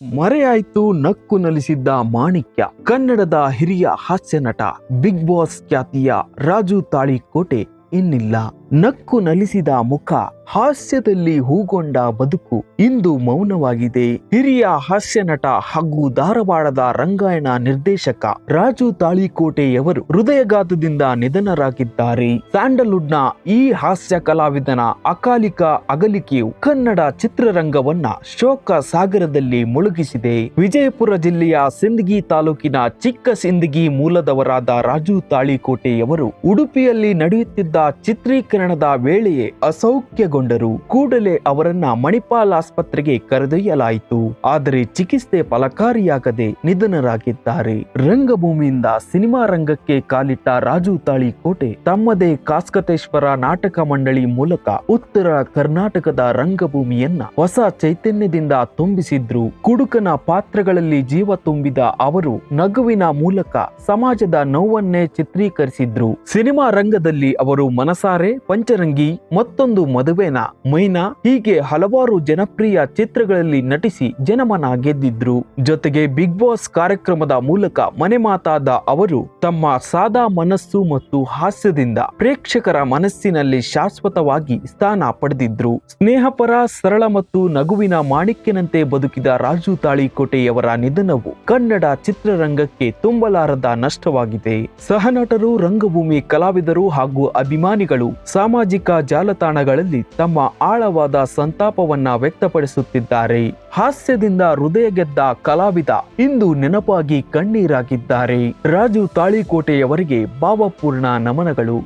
ಮರೆಯಾಯ್ತು ನಕ್ಕು ನಲಿಸಿದ್ದ ಮಾಣಿಕ್ಯ ಕನ್ನಡದ ಹಿರಿಯ ಹಾಸ್ಯ ನಟ ಬಿಗ್ ಬಾಸ್ ಖ್ಯಾತಿಯ ರಾಜು ತಾಳಿಕೋಟೆ ಇನ್ನಿಲ್ಲ. ನಕ್ಕು ನಲಿಸಿದ ಮುಖ ಹಾಸ್ಯದಲ್ಲಿ ಹೂಗೊಂಡ ಬದುಕು ಇಂದು ಮೌನವಾಗಿದೆ. ಹಿರಿಯ ಹಾಸ್ಯ ನಟ ಹಾಗೂ ಧಾರವಾಡದ ರಂಗಾಯಣ ನಿರ್ದೇಶಕ ರಾಜು ತಾಳಿಕೋಟೆಯವರು ಹೃದಯಘಾತದಿಂದ ನಿಧನರಾಗಿದ್ದಾರೆ. ಸ್ಯಾಂಡಲ್ವುಡ್ನ ಈ ಹಾಸ್ಯ ಕಲಾವಿದನ ಅಕಾಲಿಕ ಅಗಲಿಕೆಯು ಕನ್ನಡ ಚಿತ್ರರಂಗವನ್ನ ಶೋಕ ಸಾಗರದಲ್ಲಿ ಮುಳುಗಿಸಿದೆ. ವಿಜಯಪುರ ಜಿಲ್ಲೆಯ ಸಿಂದಗಿ ತಾಲೂಕಿನ ಚಿಕ್ಕ ಸಿಂದಗಿ ಮೂಲದವರಾದ ರಾಜು ತಾಳಿಕೋಟೆಯವರು ಉಡುಪಿಯಲ್ಲಿ ನಡೆಯುತ್ತಿದ್ದ ಚಿತ್ರೀಕರಣದ ವೇಳೆಯೇ ಅಸೌಖ್ಯಗೊಂಡರು. ಕೂಡಲೇ ಅವರನ್ನ ಮಣಿಪಾಲ್ ಆಸ್ಪತ್ರೆಗೆ ಕರೆದೊಯ್ಯಲಾಯಿತು. ಆದರೆ ಚಿಕಿತ್ಸೆ ಫಲಕಾರಿಯಾಗದೆ ನಿಧನರಾಗಿದ್ದಾರೆ. ರಂಗಭೂಮಿಯಿಂದ ಸಿನಿಮಾ ರಂಗಕ್ಕೆ ಕಾಲಿಟ್ಟ ರಾಜು ತಾಳಿಕೋಟೆ ತಮ್ಮದೇ ಕಾಸ್ಕತೇಶ್ವರ ನಾಟಕ ಮಂಡಳಿ ಮೂಲಕ ಉತ್ತರ ಕರ್ನಾಟಕದ ರಂಗಭೂಮಿಯನ್ನ ಹೊಸ ಚೈತನ್ಯದಿಂದ ತುಂಬಿಸಿದ್ರು. ಕುಡುಕನ ಪಾತ್ರಗಳಲ್ಲಿ ಜೀವ ತುಂಬಿದ ಅವರು ನಗುವಿನ ಮೂಲಕ ಸಮಾಜದ ನೋವನ್ನೇ ಚಿತ್ರೀಕರಿಸಿದ್ರು. ಸಿನಿಮಾ ರಂಗದಲ್ಲಿ ಅವರು ಮನಸಾರೆ ಪಂಚರಂಗಿ, ಮತ್ತೊಂದು ಮದುವೆನ ಮೈನಾ ಹೀಗೆ ಹಲವಾರು ಜನಪ್ರಿಯ ಚಿತ್ರಗಳಲ್ಲಿ ನಟಿಸಿ ಜನಮನ ಗೆದ್ದಿದ್ರು. ಜೊತೆಗೆ ಬಿಗ್ ಬಾಸ್ ಕಾರ್ಯಕ್ರಮದ ಮೂಲಕ ಮನೆ ಮಾತಾದ ಅವರು ತಮ್ಮ ಸಾದಾ ಮನಸ್ಸು ಮತ್ತು ಹಾಸ್ಯದಿಂದ ಪ್ರೇಕ್ಷಕರ ಮನಸ್ಸಿನಲ್ಲಿ ಶಾಶ್ವತವಾಗಿ ಸ್ಥಾನ ಪಡೆದಿದ್ರು. ಸ್ನೇಹಪರ, ಸರಳ ಮತ್ತು ನಗುವಿನ ಮಾಣಿಕ್ಯನಂತೆ ಬದುಕಿದ ರಾಜು ತಾಳಿಕೋಟೆಯವರ ನಿಧನವು ಕನ್ನಡ ಚಿತ್ರರಂಗಕ್ಕೆ ತುಂಬಲಾರದ ನಷ್ಟವಾಗಿದೆ. ಸಹನಟರು ರಂಗಭೂಮಿ ಕಲಾವಿದರು ಹಾಗೂ ಅಭಿಮಾನಿಗಳು ಸಾಮಾಜಿಕ ಜಾಲತಾಣಗಳಲ್ಲಿ ತಮ್ಮ ಆಳವಾದ ಸಂತಾಪವನ್ನ ವ್ಯಕ್ತಪಡಿಸುತ್ತಿದ್ದಾರೆ. ಹಾಸ್ಯದಿಂದ ಹೃದಯ ಗೆದ್ದ ಕಲಾವಿದ ಇಂದು ನೆನಪಾಗಿ ಕಣ್ಣೀರಾಗಿದ್ದಾರೆ. ರಾಜು ತಾಳಿಕೋಟೆಯವರಿಗೆ ಭಾವಪೂರ್ಣ ನಮನಗಳು.